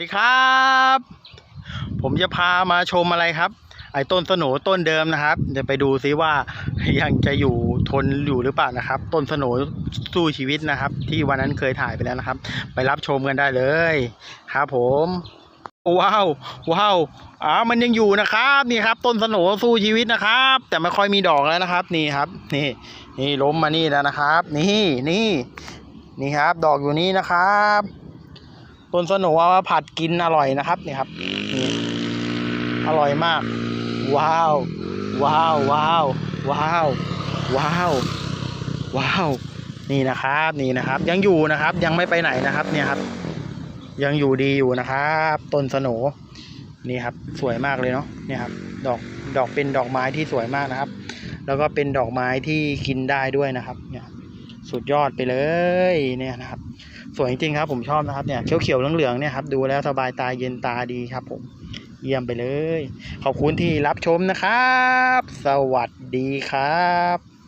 สดีครับ ผมจะพามาชมอะไรครับ ไอ้ต้นสนต้นเดิมนะครับ จะไปดูซิว่ายังจะอยู่ทนอยู่หรือเปล่านะครับ ต้นสนสู้ชีวิตนะครับ ที่วันนั้นเคยถ่ายไปแล้วนะครับ ไปรับชมกันได้เลยครับผมว้าวว้าวอ่ามันยังอยู่นะครับนี่ครับ ต้นสนสู้ชีวิตนะครับ แต่ไม่ค่อยมีดอกแล้วนะครับ นี่ครับ นี่ นี่ล้มมานี่แล้วนะครับ นี่นี่นี่ครับ ดอกอยู่นี่นะครับ ต้นสโนเอามาผัดกินอร่อยนะครับนี่ครับนี่อร่อยมาก ว้าว ว้าวว้าวว้าวว้าวว้าวนี่นะครับนี่นะครับ ยังอยู่นะครับ ยังไม่ไปไหนนะครับ เนี่ยครับ ยังอยู่ดีอยู่นะครับต้นสโหนนี่ครับ สวยมากเลยเนาะเนี่ยครับ ดอกดอกเป็นดอกไม้ที่สวยมากนะครับ แล้วก็เป็นดอกไม้ที่กินได้ด้วยนะครับ สุดยอดไปเลยเนี่ยนะครับ สวยจริงๆครับผมชอบนะครับเนี่ยเขียวๆเหลืองๆเนี่ยครับดูแล้วสบายตาเย็นตาดีครับผมเยี่ยมไปเลย ขอบคุณที่รับชมนะครับ สวัสดีครับ